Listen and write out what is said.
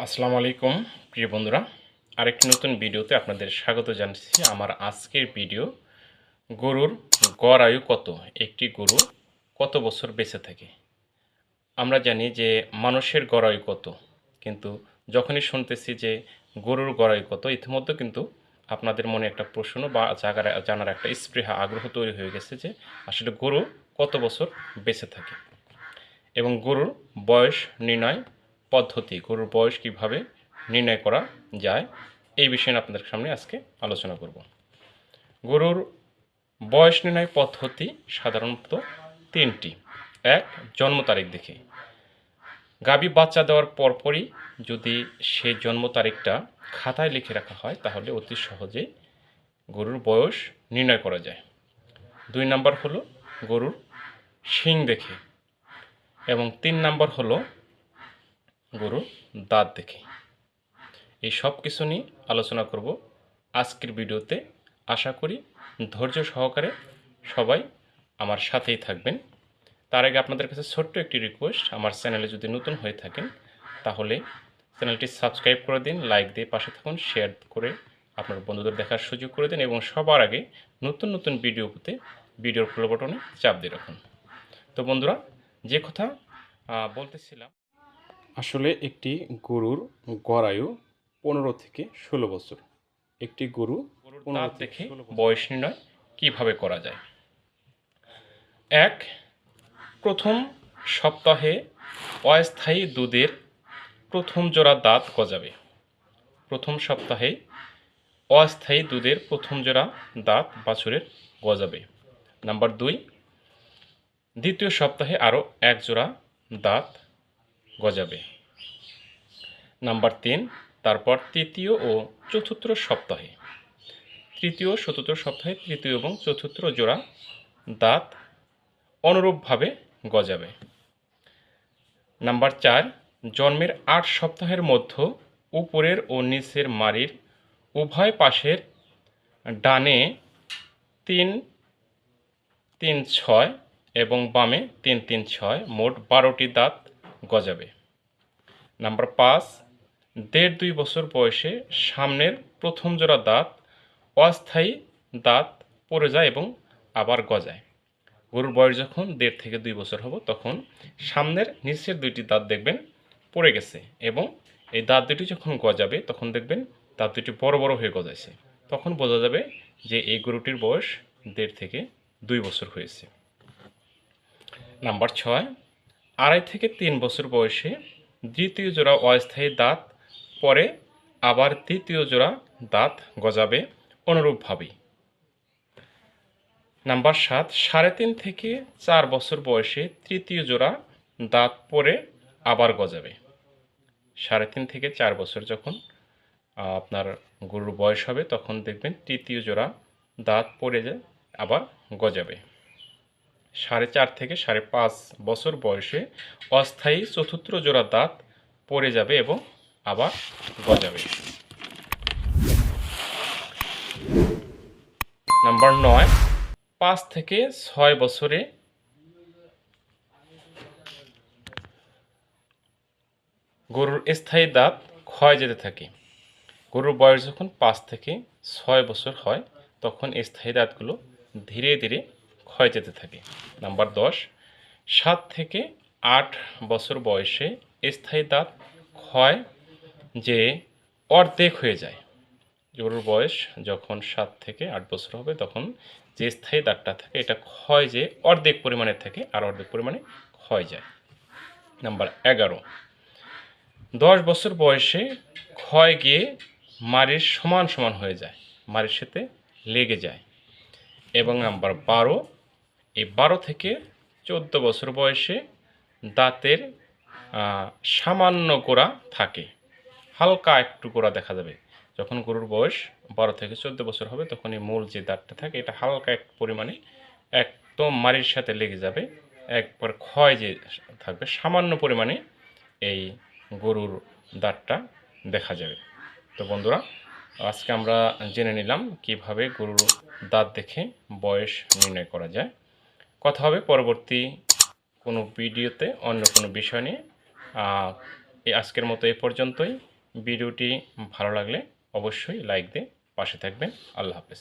আসসালামু আলাইকুম, প্রিয় বন্ধুরা। আরেকটি নতুন ভিডিওতে আপনাদের স্বাগত জানাচ্ছি। আমার আজকের ভিডিও, গরুর গড় আয়ু কত? একটি গরু কত বছর বেঁচে থাকে? আমরা জানি যে মানুষের গড় আয়ু কত, কিন্তু যখনই শুনতেছি যে গরুর গড় আয়ু কত, ইতিমধ্যে কিন্তু আপনাদের মনে একটা প্রশ্ন বা জাগার, জানার একটা স্পৃহা, আগ্রহ তৈরি হয়ে গেছে যে আসলে গরু কত বছর বেঁচে থাকে? এবং গরুর বয়স নির্ণয় পদ্ধতি, গরুর বয়স কীভাবে নির্ণয় করা যায়, এই বিষয়ে আপনাদের সামনে আজকে আলোচনা করব। গরুর বয়স নির্ণয় পদ্ধতি সাধারণত তিনটি। এক, জন্ম তারিখ দেখে। গাবি বাচ্চা দেওয়ার পরপরই যদি সে জন্ম তারিখটা খাতায় লিখে রাখা হয়, তাহলে অতি সহজেই গরুর বয়স নির্ণয় করা যায়। দুই নাম্বার হলো গরুর শিং দেখে। এবং তিন নাম্বার হলো গরুর দাঁত দেখে। এই সব কিছু নিয়ে আলোচনা করব আজকের ভিডিওতে। আশা করি ধৈর্য সহকারে সবাই আমার সাথেই থাকবেন। তার আগে আপনাদের কাছে ছোট্ট একটি রিকোয়েস্ট আমার চ্যানেলে যদি নতুন হয়ে থাকেন, তাহলে চ্যানেলটি সাবস্ক্রাইব করে দিন লাইক দিয়ে পাশে থাকুন শেয়ার করে আপনার বন্ধুদের দেখার সুযোগ করে দিন এবং সবার আগে নতুন নতুন ভিডিও পেতে ভিডিওর ফলো বটনে চাপ দিয়ে রাখুন। তো বন্ধুরা, যে কথা বলতেছিলাম আসলে একটি গরুর গড়ায়ু পনেরো থেকে ষোলো বছর। একটি গরু পনেরো দেখে বয়স নির্ণয় কীভাবে করা যায়? এক প্রথম সপ্তাহে অস্থায়ী দুধের প্রথম জোড়া দাঁত গজাবে। প্রথম সপ্তাহে অস্থায়ী দুধের প্রথম জোড়া দাঁত বাছুরের গজাবে। নাম্বার দুই দ্বিতীয় সপ্তাহে আরও এক জোড়া দাঁত গজাবে। নাম্বার তিন, তারপর তৃতীয় ও চতুর্থ সপ্তাহে। তৃতীয়, চতুর্থ সপ্তাহে, তৃতীয় এবং চতুর্থ জোড়া দাঁত অনুরূপভাবে গজাবে। নাম্বার চার, জন্মের আট সপ্তাহের মধ্যে উপরের ও নিচের মাড়ির উভয় পাশের ডানে তিন তিন ছয় এবং বামে তিন তিন ছয় মোট বারোটি দাঁত গজাবে। নাম্বার পাঁচ, দেড় দুই বছর বয়সে সামনের প্রথম জোড়া দাঁত অস্থায়ী দাঁত পড়ে যায় এবং আবার গজায়। গরুর বয়স যখন দেড় থেকে দুই বছর হব, তখন সামনের নিচের দুইটি দাঁত দেখবেন পড়ে গেছে এবং এই দাঁত দুটি যখন গজাবে, তখন দেখবেন দাঁত দুটি বড় বড় হয়ে গজাইছে। তখন বোঝা যাবে যে এই গরুটির বয়স দেড় থেকে দুই বছর হয়েছে। নাম্বার ছয় আড়াই থেকে তিন বছর বয়সে দ্বিতীয় জোড়া অস্থায়ী দাঁত, পরে আবার তৃতীয় জোড়া দাঁত গজাবে অনুরূপভাবেই। নাম্বার সাত, সাড়ে তিন থেকে চার বছর বয়সে তৃতীয় জোড়া দাঁত, পরে আবার গজাবে। সাড়ে তিন থেকে চার বছর যখন আপনার গরুর বয়স হবে, তখন দেখবেন তৃতীয় জোড়া দাঁত পড়ে যায় আবার গজাবে। সাড়ে চার থেকে সাড়ে পাঁচ বছর বয়সে অস্থায়ী চতুর্থ জোড়া দাঁত পড়ে যাবে এবং আবার গজাবে। নাম্বার নয়, পাঁচ থেকে ছয় বছরে গরুর স্থায়ী দাঁত ক্ষয় যেতে থাকে। গরুর বয়স যখন পাঁচ থেকে ছয় বছর হয়, তখন স্থায়ী দাঁতগুলো ধীরে ধীরে ক্ষয় যেতে থাকে। নাম্বার দশ, সাত থেকে আট বছর বয়সে স্থায়ী দাঁত ক্ষয় যে অর্ধেক হয়ে যায়। গরুর বয়স যখন সাত থেকে আট বছর হবে, তখন যে স্থায়ী দাঁতটা থাকে, এটা ক্ষয় যে অর্ধেক পরিমাণে থাকে আর অর্ধেক পরিমাণে ক্ষয় যায়। নাম্বার এগারো, দশ বছর বয়সে ক্ষয় গিয়ে মাড়ির সমান সমান হয়ে যায়, মাড়ির সাথে লেগে যায়। এবং নাম্বার বারো এই বারো থেকে চোদ্দ বছর বয়সে দাঁতের সামান্য গোড়া থাকে। হালকা একটু গোড়া দেখা যাবে। যখন গরুর বয়স বারো থেকে চোদ্দ বছর হবে, তখন এই মূল যে দাঁতটা থাকে, এটা হালকা এক পরিমাণে একদম মারির সাথে লেগে যাবে। একবার ক্ষয় যে থাকবে, সামান্য পরিমাণে এই গরুর দাঁতটা দেখা যাবে। তো বন্ধুরা, আজকে আমরা জেনে নিলাম কীভাবে গরুর দাঁত দেখে বয়স নির্ণয় করা যায়। কথা হবে পরবর্তী কোনো ভিডিওতে, অন্য কোনো বিষয় নিয়ে। এই আজকের মতো এ পর্যন্তই। ভিডিওটি ভালো লাগলে অবশ্যই লাইক দিয়ে পাশে থাকবেন। আল্লাহ হাফেজ।